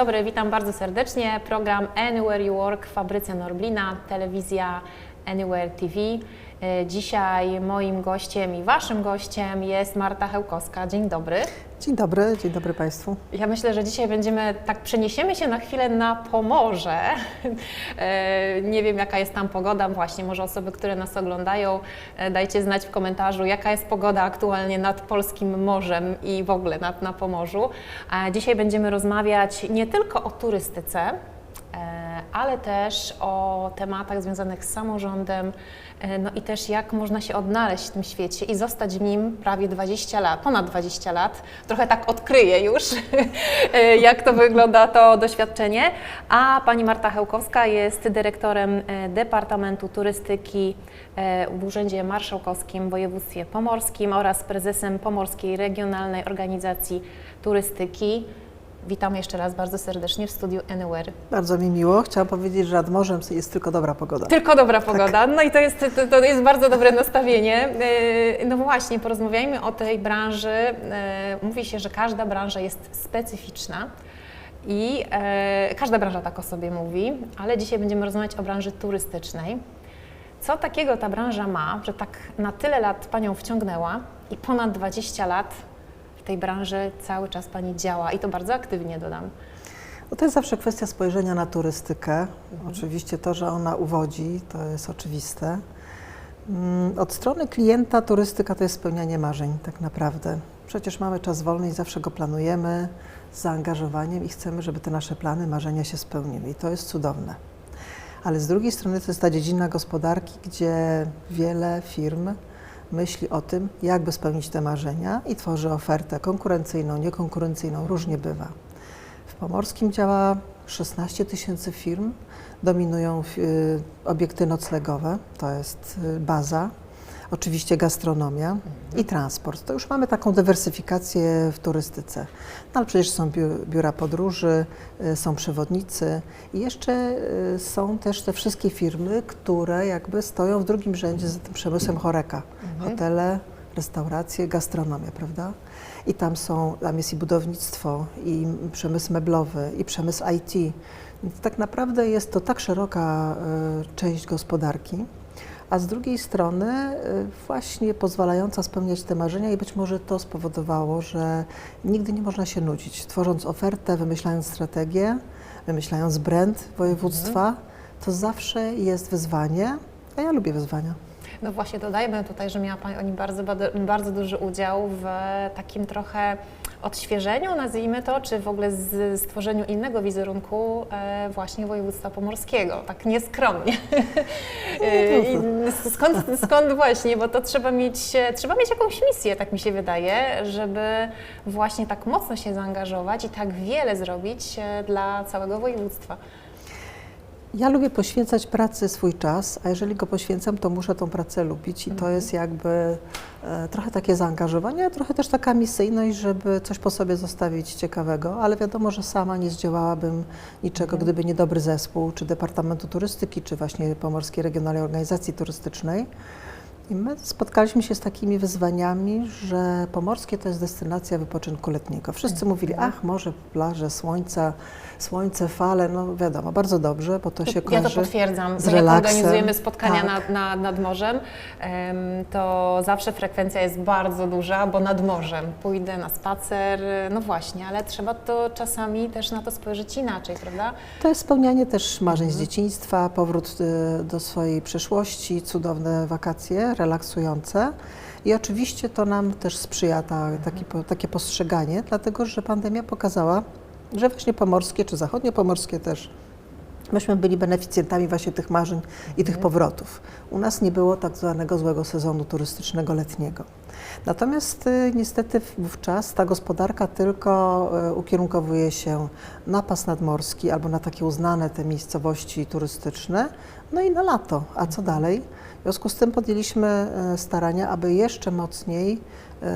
Dobry, witam bardzo serdecznie. Program Anywhere You Work w fabryce Norblina, telewizja Anywhere TV. E, Dzisiaj moim gościem i waszym gościem jest Marta Hełkowska. Dzień dobry. Dzień dobry, dzień dobry Państwu. Ja myślę, że dzisiaj będziemy, tak przeniesiemy się na chwilę na Pomorze. E, Nie wiem, jaka jest tam pogoda, właśnie może osoby, które nas oglądają, e, dajcie znać w komentarzu, jaka jest pogoda aktualnie nad Polskim Morzem i w ogóle nad, na Pomorzu. Dzisiaj będziemy rozmawiać nie tylko o turystyce, ale też o tematach związanych z samorządem, e, no i też jak można się odnaleźć w tym świecie i zostać w nim prawie 20 lat, ponad 20 lat. Trochę tak odkryję już, e, jak to wygląda to doświadczenie. A pani Marta Hełkowska jest dyrektorem e, Departamentu Turystyki w Urzędzie Marszałkowskim w województwie pomorskim oraz prezesem Pomorskiej Regionalnej Organizacji Turystyki. Witam jeszcze raz bardzo serdecznie w studiu Anywhere. Bardzo mi miło. Chciałam powiedzieć, że nad morzem jest tylko dobra pogoda. Tylko dobra pogoda. No i to jest, to, to jest bardzo dobre nastawienie. Yy, No właśnie, porozmawiajmy o tej branży. Yy, Mówi się, że każda branża jest specyficzna. I yy, każda branża tak o sobie mówi, ale dzisiaj będziemy rozmawiać o branży turystycznej. Co takiego ta branża ma, że tak na tyle lat Panią wciągnęła i ponad 20 lat w tej branży cały czas Pani działa i to bardzo aktywnie dodam. No to jest zawsze kwestia spojrzenia na turystykę. Oczywiście to, że ona uwodzi, to jest oczywiste. Mm, Od strony klienta turystyka to jest spełnianie marzeń tak naprawdę. Przecież mamy czas wolny i zawsze go planujemy z zaangażowaniem i chcemy, żeby te nasze plany, marzenia się spełniły. I to jest cudowne. Ale z drugiej strony to jest ta dziedzina gospodarki, gdzie wiele firm myśli o tym, jakby spełnić te marzenia i tworzy ofertę konkurencyjną, niekonkurencyjną, różnie bywa. W Pomorskim działa 16 tysięcy firm, dominują y, obiekty noclegowe, to jest y, baza, oczywiście gastronomia i transport. To już mamy taką dywersyfikację w turystyce. No, ale przecież są biu- biura podróży, y, są przewodnicy i jeszcze y, są też te wszystkie firmy, które jakby stoją w drugim rzędzie za tym przemysłem choreka. Hotele, restauracje, gastronomia, prawda? I tam są, tam jest i budownictwo, i przemysł meblowy, i przemysł IT. Więc tak naprawdę jest to tak szeroka y, część gospodarki, a z drugiej strony y, właśnie pozwalająca spełniać te marzenia i być może to spowodowało, że nigdy nie można się nudzić. Tworząc ofertę, wymyślając strategię, wymyślając brand województwa, to zawsze jest wyzwanie, a ja lubię wyzwania. No właśnie dodajmy tutaj, że miała Pani bardzo, bardzo duży udział w takim trochę odświeżeniu, nazwijmy to, czy w ogóle z stworzeniu innego wizerunku e, właśnie województwa pomorskiego, tak nieskromnie. E, I skąd, skąd właśnie, bo to trzeba mieć, trzeba mieć jakąś misję, tak mi się wydaje, żeby właśnie tak mocno się zaangażować i tak wiele zrobić e, dla całego województwa. Ja lubię poświęcać pracy swój czas, a jeżeli go poświęcam, to muszę tą pracę lubić i to jest jakby e, trochę takie zaangażowanie, a trochę też taka misyjność, żeby coś po sobie zostawić ciekawego, ale wiadomo, że sama nie zdziałałabym niczego, gdyby nie dobry zespół, czy Departamentu Turystyki, czy właśnie Pomorskiej Regionalnej Organizacji Turystycznej. I my spotkaliśmy się z takimi wyzwaniami, że Pomorskie to jest destynacja wypoczynku letniego. Wszyscy mówili, ach, morze, plaże, słońca, słońce, fale, no wiadomo, bardzo dobrze, bo to się Ja kojarzy to potwierdzam. z jak relaksem. organizujemy spotkania Tak. nad, nad, nad morzem, em, to zawsze frekwencja jest bardzo duża, bo nad morzem pójdę na spacer, no właśnie, ale trzeba to czasami też na to spojrzeć inaczej, prawda? To jest spełnianie też marzeń z dzieciństwa, powrót y, do swojej przeszłości, cudowne wakacje, relaksujące. I oczywiście to nam też sprzyja ta, taki, takie postrzeganie, dlatego że pandemia pokazała, że właśnie pomorskie, czy zachodniopomorskie też, myśmy byli beneficjentami właśnie tych marzeń i tych powrotów. U nas nie było tak zwanego złego sezonu turystycznego letniego. Natomiast y, niestety wówczas ta gospodarka tylko y, ukierunkowuje się na pas nadmorski albo na takie uznane te miejscowości turystyczne, no i na lato. A co dalej? W związku z tym podjęliśmy y, starania, aby jeszcze mocniej y,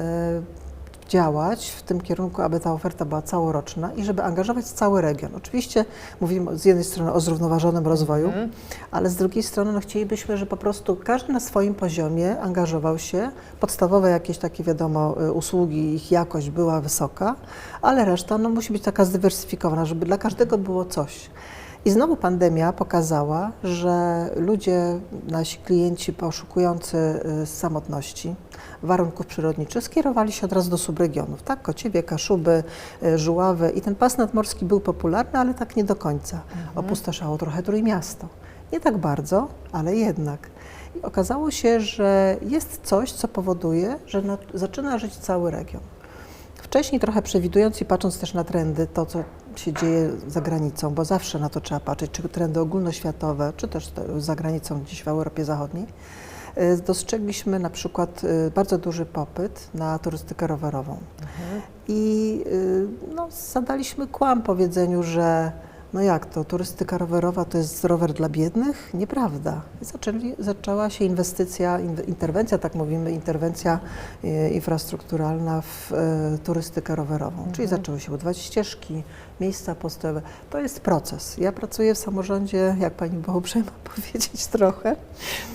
działać w tym kierunku, aby ta oferta była całoroczna i żeby angażować cały region. Oczywiście mówimy z jednej strony o zrównoważonym rozwoju, Mhm. ale z drugiej strony no, chcielibyśmy, żeby po prostu każdy na swoim poziomie angażował się. Podstawowe jakieś takie, wiadomo, y, usługi, ich jakość była wysoka, ale reszta no, musi być taka zdywersyfikowana, żeby dla każdego było coś. I znowu pandemia pokazała, że ludzie, nasi klienci poszukujący y, samotności, warunków przyrodniczych, skierowali się od razu do subregionów. Tak, Kociewie, Kaszuby, y, Żuławy i ten pas nadmorski był popularny, ale tak nie do końca. Opustoszało trochę Trójmiasto. Nie tak bardzo, ale jednak. I okazało się, że jest coś, co powoduje, że na, zaczyna żyć cały region. Wcześniej trochę przewidując i patrząc też na trendy, to co się dzieje za granicą, bo zawsze na to trzeba patrzeć, czy trendy ogólnoświatowe, czy też te za granicą gdzieś w Europie Zachodniej, y, dostrzegliśmy na przykład y, bardzo duży popyt na turystykę rowerową. I y, no, zadaliśmy kłam powiedzeniu, że no jak to, turystyka rowerowa to jest rower dla biednych? Nieprawda. Zaczęli, zaczęła się inwestycja, inw- interwencja, tak mówimy, interwencja e, infrastrukturalna w e, turystykę rowerową. Czyli zaczęły się budować ścieżki, miejsca postojowe. To jest proces. Ja pracuję w samorządzie, jak Pani była uprzejma powiedzieć trochę,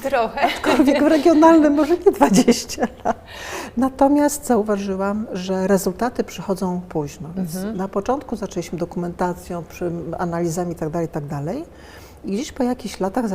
Trochę. aczkolwiek w regionalnym może nie 20 lat. Natomiast zauważyłam, że rezultaty przychodzą późno. Więc na początku zaczęliśmy dokumentacją, analizami itd., itd. I gdzieś po jakichś latach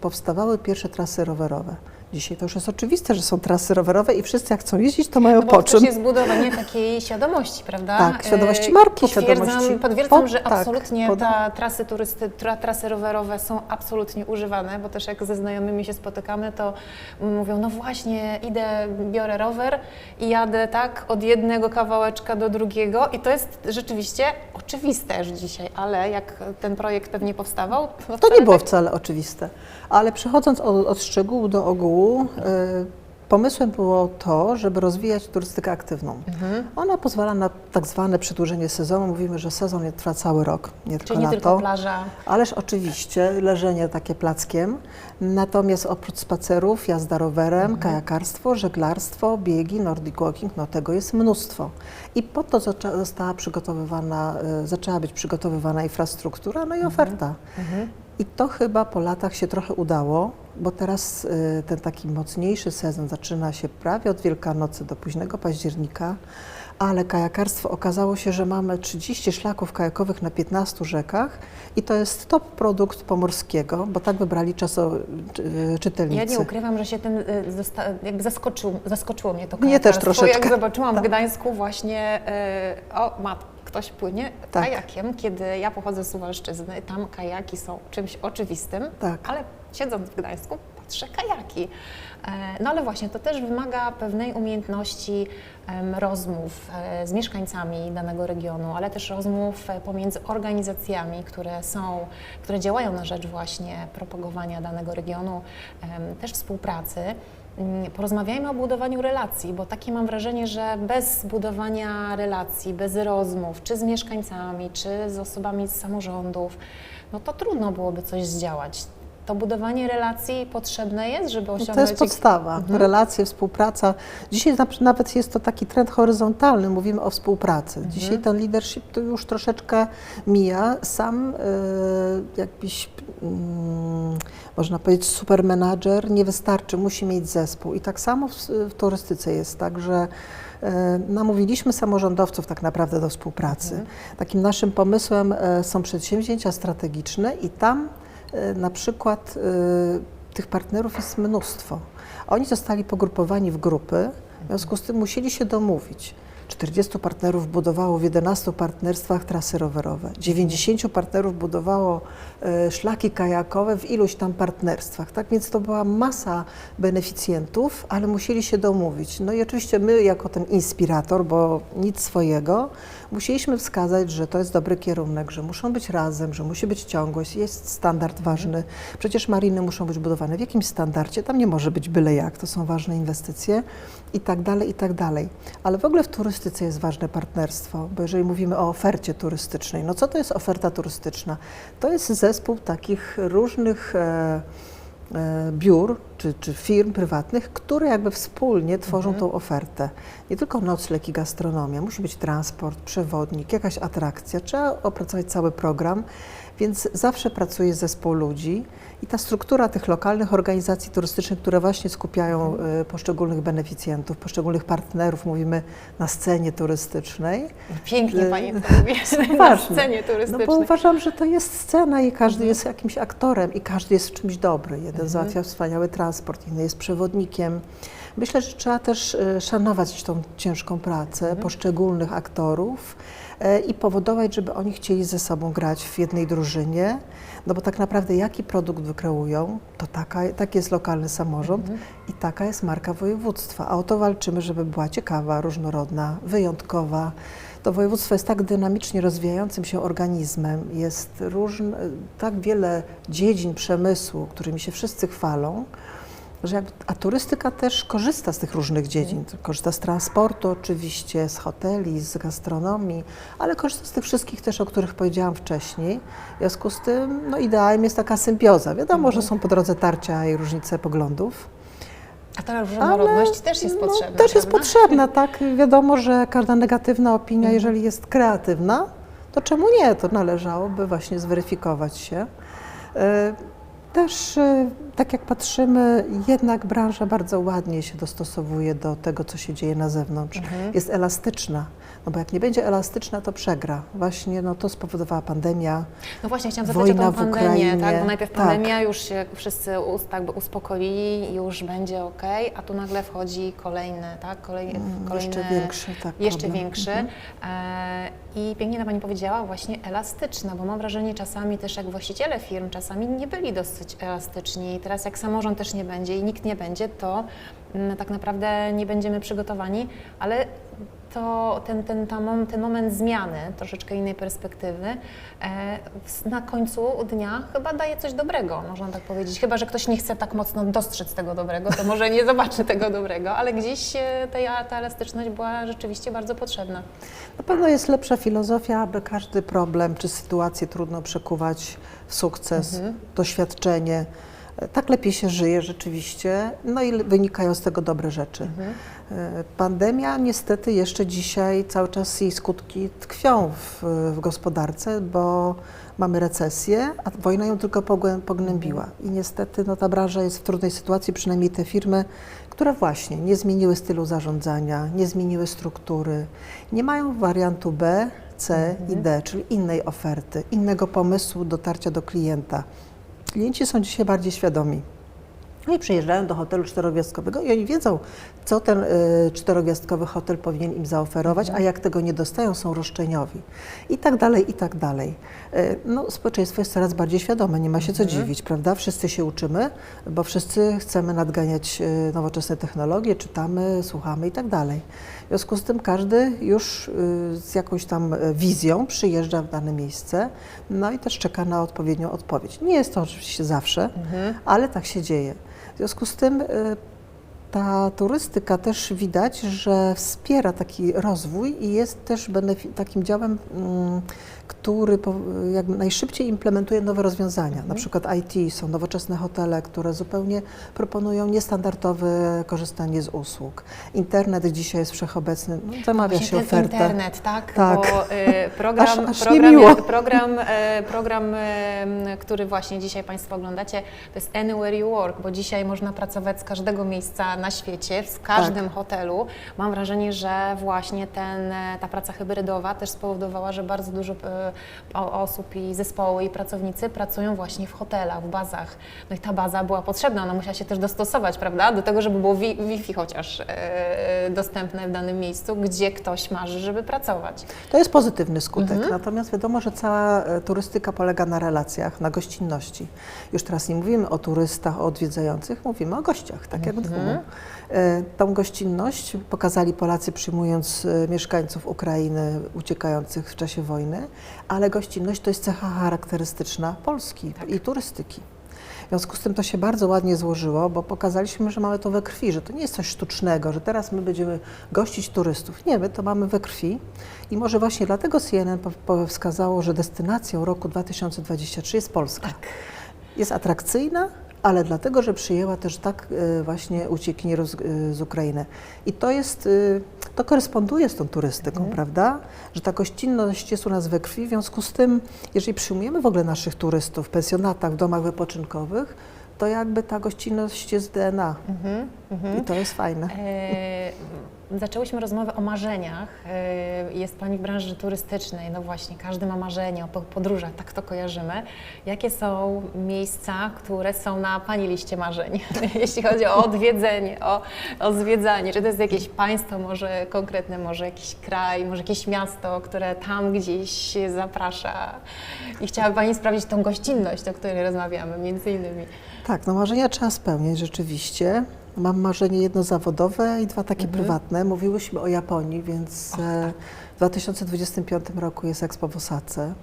powstawały pierwsze trasy rowerowe. Dzisiaj to już jest oczywiste, że są trasy rowerowe i wszyscy jak chcą jeździć, to mają No bo po to czym. też jest budowanie takiej świadomości, prawda? Tak, świadomości E, marki, potwierdzam, świadomości- Potwierdzam, Po- że tak, absolutnie poda- ta trasy turysty, tra, trasy rowerowe są absolutnie używane, bo też jak ze znajomymi się spotykamy, to mówią, no właśnie, idę, biorę rower i jadę tak od jednego kawałeczka do drugiego i to jest rzeczywiście oczywiste już dzisiaj, ale jak ten projekt pewnie powstawał, to, To nie było tak wcale oczywiste. Ale przechodząc od, od szczegółu do ogółu, y, pomysłem było to, żeby rozwijać turystykę aktywną. Mhm. Ona pozwala na tak zwane przedłużenie sezonu. Mówimy, że sezon nie trwa cały rok, nie tylko Czyli nie lato. tylko plaża. Ależ oczywiście leżenie takie plackiem. Natomiast oprócz spacerów, jazda rowerem, kajakarstwo, żeglarstwo, biegi, nordic walking, no tego jest mnóstwo. I po to została przygotowywana, y, zaczęła być przygotowywana infrastruktura, no i oferta. I to chyba po latach się trochę udało, bo teraz y, ten taki mocniejszy sezon zaczyna się prawie od Wielkanocy do późnego października, ale kajakarstwo okazało się, że mamy 30 szlaków kajakowych na 15 rzekach i to jest top produkt pomorskiego, bo tak wybrali czaso y, czytelnicy. Ja nie ukrywam, że się tym y, jakby zaskoczył, zaskoczyło mnie to Mnie też kajakarstwo. troszeczkę. Jak zobaczyłam w Gdańsku właśnie, o mat, ktoś płynie Tak. kajakiem, kiedy ja pochodzę z Suwalszczyzny, tam kajaki są czymś oczywistym, Tak. ale siedząc w Gdańsku patrzę kajaki. E, No ale właśnie, to też wymaga pewnej umiejętności rozmów e, z mieszkańcami danego regionu, ale też rozmów e, pomiędzy organizacjami, które są, które działają na rzecz właśnie propagowania danego regionu, też współpracy. Porozmawiajmy o budowaniu relacji, bo takie mam wrażenie, że bez budowania relacji, bez rozmów, czy z mieszkańcami, czy z osobami z samorządów, no to trudno byłoby coś zdziałać. To budowanie relacji potrzebne jest, żeby osiągnąć... To jest podstawa, Mhm. relacje, współpraca. Dzisiaj na- nawet jest to taki trend horyzontalny, mówimy o współpracy. Mhm. Dzisiaj ten leadership to już troszeczkę mija. Sam y, jakiś, mm, można powiedzieć, supermenadżer nie wystarczy, musi mieć zespół. I tak samo w, turystyce jest tak, że e, namówiliśmy samorządowców tak naprawdę do współpracy. Mhm. Takim naszym pomysłem e, są przedsięwzięcia strategiczne i tam na przykład e, tych partnerów jest mnóstwo. Oni zostali pogrupowani w grupy, w związku z tym musieli się domówić. 40 partnerów budowało w 11 partnerstwach trasy rowerowe. 90 partnerów budowało e, szlaki kajakowe w iluś tam partnerstwach. Tak więc to była masa beneficjentów, ale musieli się domówić. No i oczywiście my, jako ten inspirator, bo nic swojego, musieliśmy wskazać, że to jest dobry kierunek, że muszą być razem, że musi być ciągłość, jest standard ważny. Przecież mariny muszą być budowane w jakimś standardzie, tam nie może być byle jak, to są ważne inwestycje i tak dalej, i tak dalej. Ale w ogóle w turystyce jest ważne partnerstwo, bo jeżeli mówimy o ofercie turystycznej, no co to jest oferta turystyczna? To jest zespół takich różnych e, e, biur czy, czy firm prywatnych, które jakby wspólnie tworzą Mhm. tą ofertę. Nie tylko nocleg i gastronomia, musi być transport, przewodnik, jakaś atrakcja, trzeba opracować cały program, więc zawsze pracuje zespół ludzi i ta struktura tych lokalnych organizacji turystycznych, które właśnie skupiają e, poszczególnych beneficjentów, poszczególnych partnerów, mówimy na scenie turystycznej, Pięknie E, Pani to mówi, na scenie no turystycznej. bo uważam, że to jest scena i każdy Mhm. jest jakimś aktorem i każdy jest w czymś dobry. Jeden Mhm. załatwia wspaniały transport, inny jest przewodnikiem. Myślę, że trzeba też e, szanować tą ciężką pracę Mhm. poszczególnych aktorów i powodować, żeby oni chcieli ze sobą grać w jednej drużynie. No bo tak naprawdę jaki produkt wykreują, to taka, taki jest lokalny samorząd Mhm. i taka jest marka województwa. A o to walczymy, żeby była ciekawa, różnorodna, wyjątkowa. To województwo jest tak dynamicznie rozwijającym się organizmem, jest różn, tak wiele dziedzin przemysłu, którymi się wszyscy chwalą, że jakby, a turystyka też korzysta z tych różnych dziedzin. Korzysta z transportu oczywiście, z hoteli, z gastronomii, ale korzysta z tych wszystkich też, o których powiedziałam wcześniej. W związku z tym no, ideałem jest taka symbioza. Wiadomo, że są po drodze tarcia i różnice poglądów. A ta różnorodność też jest no, potrzebna. Też jest prawda? potrzebna, tak. Wiadomo, że każda negatywna opinia, Mhm. jeżeli jest kreatywna, to czemu nie? To należałoby właśnie zweryfikować się. E, Też, e, tak jak patrzymy, jednak branża bardzo ładnie się dostosowuje do tego, co się dzieje na zewnątrz. Mhm. Jest elastyczna, no bo jak nie będzie elastyczna, to przegra. Właśnie no, to spowodowała pandemia. No właśnie, chciałam zapytać Wojna o tą pandemię, Ukrainie, tak? Bo najpierw tak. pandemia, już się wszyscy us, tak by uspokoili, już będzie ok, a tu nagle wchodzi kolejny, tak? Kolej, Mm, kolejny, Jeszcze większy, tak. Jeszcze problem. większy. Mhm. E, I pięknie na Pani powiedziała, właśnie elastyczna, bo mam wrażenie czasami też jak właściciele firm czasami nie byli dosyć elastyczni. Teraz jak samorząd też nie będzie i nikt nie będzie, to mm, tak naprawdę nie będziemy przygotowani, ale to ten, ten, ta mom, ten moment zmiany, troszeczkę innej perspektywy, e, na końcu dnia chyba daje coś dobrego, można tak powiedzieć. Chyba, że ktoś nie chce tak mocno dostrzec tego dobrego, to może nie zobaczy tego dobrego, ale gdzieś e, ta, ta elastyczność była rzeczywiście bardzo potrzebna. Na pewno jest lepsza filozofia, aby każdy problem czy sytuację trudno przekuwać w sukces, Mhm. doświadczenie. Tak lepiej się żyje rzeczywiście, no i wynikają z tego dobre rzeczy. Mhm. E, Pandemia niestety jeszcze dzisiaj cały czas jej skutki tkwią w, w gospodarce, bo mamy recesję, a wojna ją tylko pognębiła. I niestety no, ta branża jest w trudnej sytuacji, przynajmniej te firmy, które właśnie nie zmieniły stylu zarządzania, nie zmieniły struktury, nie mają wariantu B, C i D, czyli innej oferty, innego pomysłu dotarcia do klienta. Klienci są dzisiaj bardziej świadomi. No i przyjeżdżają do hotelu czterogwiazdkowego i oni wiedzą, co ten y, czterogwiazdkowy hotel powinien im zaoferować, a jak tego nie dostają, są roszczeniowi. I tak dalej, i tak dalej. Y, no, społeczeństwo jest coraz bardziej świadome, nie ma się co dziwić, prawda? Wszyscy się uczymy, bo wszyscy chcemy nadganiać y, nowoczesne technologie, czytamy, słuchamy i tak dalej. W związku z tym każdy już y, z jakąś tam wizją przyjeżdża w dane miejsce, no i też czeka na odpowiednią odpowiedź. Nie jest to oczywiście zawsze, Mhm. ale tak się dzieje. W związku z tym y, ta turystyka też widać, że wspiera taki rozwój i jest też takim działem, mm, który jakby najszybciej implementuje nowe rozwiązania. Na przykład IT, są nowoczesne hotele, które zupełnie proponują niestandardowe korzystanie z usług. Internet dzisiaj jest wszechobecny, no, zamawia Właśnie się ofertę. internet, tak? Tak. Bo y, program, Aż- aż program, niemiło. program, e, program e, który właśnie dzisiaj Państwo oglądacie, to jest Anywhere You Work, bo dzisiaj można pracować z każdego miejsca na świecie, w każdym Tak. hotelu. Mam wrażenie, że właśnie ten, e, ta praca hybrydowa też spowodowała, że bardzo dużo o- osób i zespoły i pracownicy pracują właśnie w hotelach, w bazach. No i ta baza była potrzebna, ona musiała się też dostosować, prawda, do tego, żeby było wi- Wi-Fi chociaż e, dostępne w danym miejscu, gdzie ktoś marzy, żeby pracować. To jest pozytywny skutek. Mhm. Natomiast wiadomo, że cała e, turystyka polega na relacjach, na gościnności. Już teraz nie mówimy o turystach, o odwiedzających, mówimy o gościach, tak jak w Mhm. domu. Tą gościnność pokazali Polacy przyjmując e, mieszkańców Ukrainy uciekających w czasie wojny, ale gościnność to jest cecha charakterystyczna Polski Tak. i turystyki. W związku z tym to się bardzo ładnie złożyło, bo pokazaliśmy, że mamy to we krwi, że to nie jest coś sztucznego, że teraz my będziemy gościć turystów. Nie, my to mamy we krwi i może właśnie dlatego CNN wskazało, że destynacją roku 2023 jest Polska. Jest atrakcyjna ale dlatego, że przyjęła też tak e, właśnie uciekinierów z, e, z Ukrainy. I to jest, e, to koresponduje z tą turystyką, prawda? Że ta gościnność jest u nas we krwi, w związku z tym, jeżeli przyjmujemy w ogóle naszych turystów w pensjonatach, w domach wypoczynkowych, to jakby ta gościnność jest DNA i to jest fajne. E, zaczęłyśmy rozmowę o marzeniach. E, jest Pani w branży turystycznej, no właśnie, każdy ma marzenie o po- podróżach, tak to kojarzymy. Jakie są miejsca, które są na Pani liście marzeń, jeśli chodzi o odwiedzenie, o, o zwiedzanie? Czy to jest jakieś państwo może konkretne, może jakiś kraj, może jakieś miasto, które tam gdzieś zaprasza i chciałaby Pani sprawdzić tą gościnność, o której rozmawiamy między innymi. Tak, no marzenia trzeba spełniać rzeczywiście. Mam marzenie jedno zawodowe i dwa takie prywatne. Mówiłyśmy o Japonii, więc e, w 2025 roku jest Expo w Osace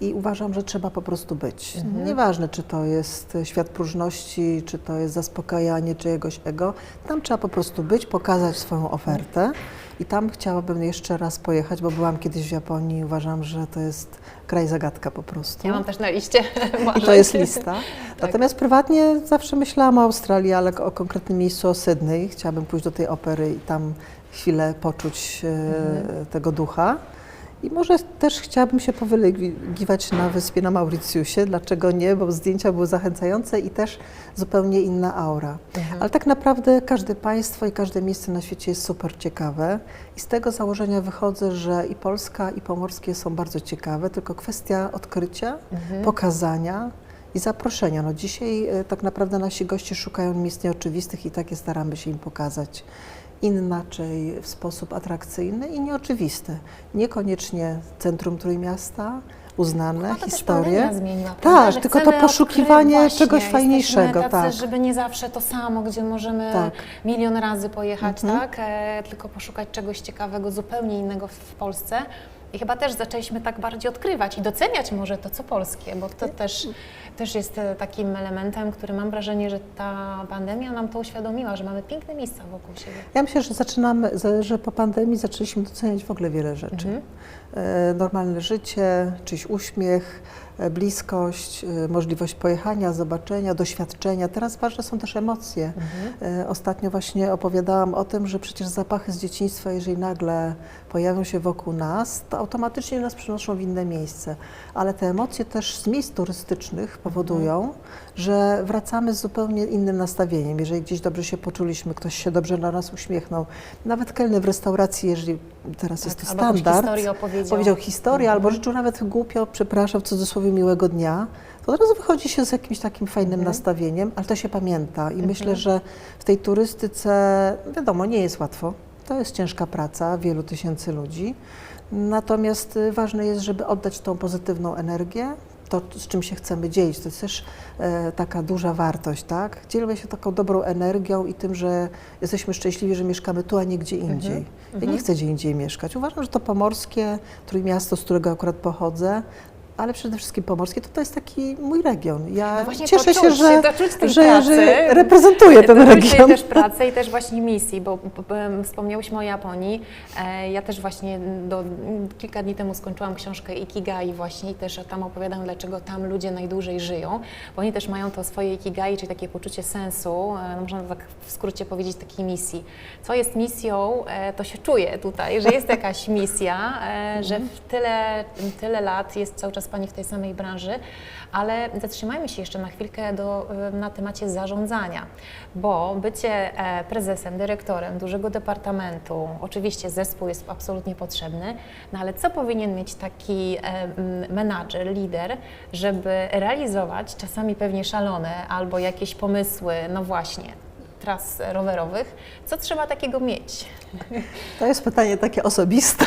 i uważam, że trzeba po prostu być. Nieważne, czy to jest świat próżności, czy to jest zaspokajanie czyjegoś ego, tam trzeba po prostu być, pokazać swoją ofertę i tam chciałabym jeszcze raz pojechać, bo byłam kiedyś w Japonii i uważam, że to jest kraj zagadka po prostu. Ja mam też na liście I to jest lista. Natomiast prywatnie zawsze myślałam o Australii, ale o konkretnym miejscu o Sydney. Chciałabym pójść do tej opery i tam chwilę poczuć e, tego ducha. I może też chciałabym się powylegiwać na wyspie na Mauricjusie. Dlaczego nie? Bo zdjęcia były zachęcające i też zupełnie inna aura. Ale tak naprawdę każde państwo i każde miejsce na świecie jest super ciekawe. I z tego założenia wychodzę, że i Polska, i Pomorskie są bardzo ciekawe, tylko kwestia odkrycia, pokazania i zaproszenia. No dzisiaj e, tak naprawdę nasi goście szukają miejsc nieoczywistych i takie staramy się im pokazać. Inaczej, w sposób atrakcyjny i nieoczywisty. Niekoniecznie centrum Trójmiasta, uznane, No to historie. zmieniła, Tak, prawda? Tylko to poszukiwanie odkryć czegoś właśnie, fajniejszego, tacy, tak. żeby nie zawsze to samo, gdzie możemy Tak. Mhm. milion razy pojechać, tak? E, tylko poszukać czegoś ciekawego, zupełnie innego w Polsce. I chyba też zaczęliśmy tak bardziej odkrywać i doceniać może to, co polskie, bo to też, też jest e, takim elementem, który mam wrażenie, że ta pandemia nam to uświadomiła, że mamy piękne miejsca wokół siebie. Ja myślę, że zaczynamy, że- po pandemii zaczęliśmy doceniać w ogóle wiele rzeczy. Mhm. E, Normalne życie, czyjś uśmiech, bliskość, e, możliwość pojechania, zobaczenia, doświadczenia. Teraz ważne są też emocje. E, Ostatnio właśnie opowiadałam o tym, że przecież zapachy z dzieciństwa, jeżeli nagle pojawią się wokół nas, to automatycznie nas przenoszą w inne miejsce. Ale te emocje też z miejsc turystycznych powodują, że wracamy z zupełnie innym nastawieniem. Jeżeli gdzieś dobrze się poczuliśmy, ktoś się dobrze na nas uśmiechnął, nawet kelner w restauracji, jeżeli teraz jest to standard, opowiedział. powiedział historię albo życzył nawet głupio, przepraszam, w cudzysłowie miłego dnia, to od razu wychodzi się z jakimś takim fajnym nastawieniem, ale to się pamięta i myślę, że w tej turystyce, wiadomo, nie jest łatwo. To jest ciężka praca wielu tysięcy ludzi. Natomiast y, ważne jest, żeby oddać tą pozytywną energię, to z czym się chcemy dzielić. To jest też e, taka duża wartość, tak? Dzielimy się taką dobrą energią i tym, że jesteśmy szczęśliwi, że mieszkamy tu, a nie gdzie indziej. Ja nie chcę gdzie indziej mieszkać. Uważam, że to pomorskie, Trójmiasto, z którego akurat pochodzę, ale przede wszystkim pomorskie, to to jest taki mój region. Ja No cieszę się, że, tej że, pracy. że reprezentuję ten region. też pracy i też właśnie misji, bo wspomniałyśmy o Japonii. E, Ja też właśnie do, kilka dni temu skończyłam książkę Ikigai właśnie i też tam opowiadam, dlaczego tam ludzie najdłużej żyją, bo oni też mają to swoje Ikigai, czyli takie poczucie sensu, e, no można tak w skrócie powiedzieć takiej misji. Co jest misją, e, to się czuje tutaj, że jest jakaś misja, że w tyle, tyle lat jest cały czas Pani w tej samej branży, ale zatrzymajmy się jeszcze na chwilkę do, na temacie zarządzania, bo bycie e, prezesem, dyrektorem dużego departamentu, oczywiście zespół jest absolutnie potrzebny, no ale co powinien mieć taki menadżer, lider, żeby realizować czasami pewnie szalone albo jakieś pomysły, no właśnie, tras rowerowych, co trzeba takiego mieć? To jest pytanie takie osobiste.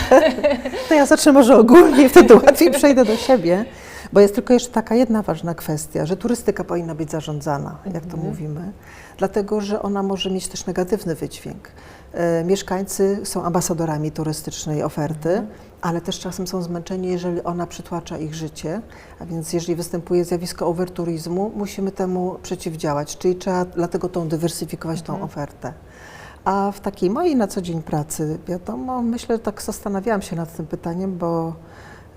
To ja zacznę może ogólnie wtedy łatwiej przejdę do siebie, bo jest tylko jeszcze taka jedna ważna kwestia, że turystyka powinna być zarządzana, jak to mówimy, dlatego że ona może mieć też negatywny wydźwięk. E, Mieszkańcy są ambasadorami turystycznej oferty, ale też czasem są zmęczeni, jeżeli ona przytłacza ich życie, a więc jeżeli występuje zjawisko overturizmu, musimy temu przeciwdziałać, czyli trzeba dlatego tą dywersyfikować tą ofertę. A w takiej mojej na co dzień pracy, wiadomo, myślę, tak zastanawiałam się nad tym pytaniem, bo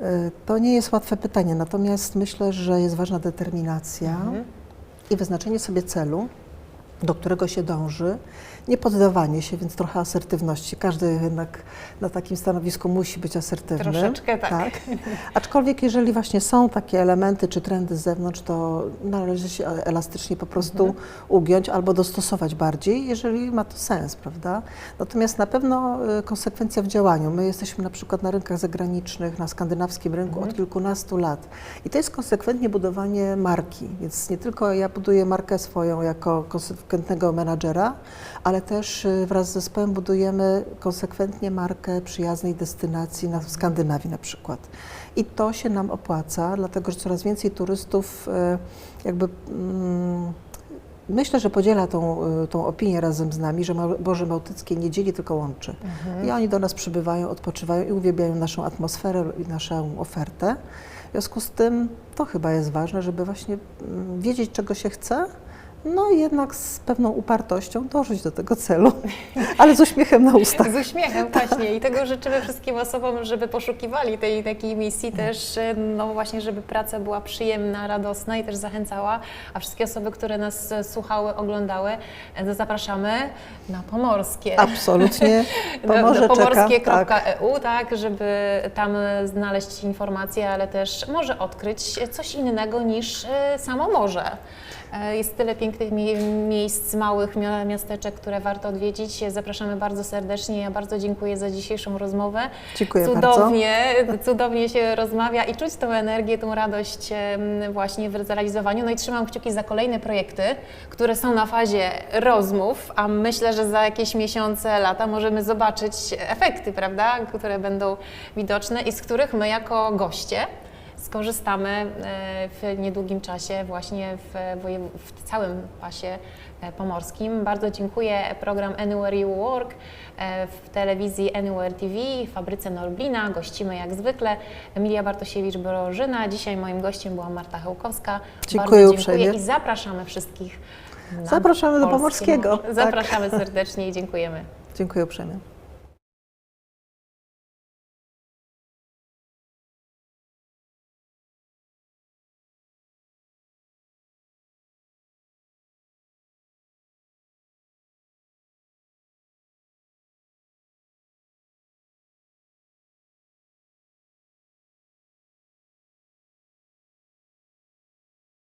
y, to nie jest łatwe pytanie, natomiast myślę, że jest ważna determinacja, i wyznaczenie sobie celu, do którego się dąży, nie poddawanie się, więc trochę asertywności. Każdy jednak na takim stanowisku musi być asertywny. Troszeczkę tak. Aczkolwiek jeżeli właśnie są takie elementy czy trendy z zewnątrz, to należy się elastycznie po prostu Mhm. ugiąć albo dostosować bardziej, jeżeli ma to sens, prawda? Natomiast na pewno y, konsekwencja w działaniu. My jesteśmy na przykład na rynkach zagranicznych, na skandynawskim rynku Mhm. od kilkunastu lat i to jest konsekwentnie budowanie marki, więc nie tylko ja buduję markę swoją jako konsekwentnego menadżera, ale też y, wraz z zespołem budujemy konsekwentnie markę przyjaznej destynacji na w Skandynawii na przykład. I to się nam opłaca, dlatego że coraz więcej turystów y, jakby mm, myślę, że podziela tą, y, tą opinię razem z nami, że Morze Bałtyckie nie dzieli, tylko łączy. I oni do nas przybywają, odpoczywają i uwielbiają naszą atmosferę i naszą ofertę. W związku z tym to chyba jest ważne, żeby właśnie mm, wiedzieć, czego się chce, no i jednak z pewną upartością dążyć do tego celu, ale z uśmiechem na ustach. Z uśmiechem właśnie i tego życzymy wszystkim osobom, żeby poszukiwali tej takiej misji też, e, no właśnie, żeby praca była przyjemna, radosna i też zachęcała, a wszystkie osoby, które nas e, słuchały, oglądały, e, to zapraszamy na Pomorskie. Absolutnie. do, Pomorze do czeka. Tak. pomorskie.eu, tak, żeby tam e, znaleźć informacje, ale też może odkryć coś innego niż e, samo morze. E, Jest tyle pięknych mie- miejsc, małych mia- miasteczek, które warto odwiedzić. Zapraszamy bardzo serdecznie. Ja bardzo dziękuję za dzisiejszą rozmowę. Dziękuję bardzo. cudownie, cudownie się rozmawia i czuć tą energię, tą radość właśnie w zrealizowaniu. No i trzymam kciuki za kolejne projekty, które są na fazie rozmów, a myślę, że za jakieś miesiące, lata możemy zobaczyć efekty, prawda, które będą widoczne i z których my jako goście skorzystamy e, w niedługim czasie właśnie w, w całym pasie e, pomorskim. Bardzo dziękuję. Program Anywhere You Work e, w telewizji Anywhere TV, w fabryce Norblina. Gościmy jak zwykle Emilia Bartosiewicz-Brożyna. Dzisiaj moim gościem była Marta Hełkowska. Dziękuję Bardzo uprzejmie. dziękuję i zapraszamy wszystkich Zapraszamy do Pomorskiego. Tak. Zapraszamy serdecznie i dziękujemy. Dziękuję uprzejmie.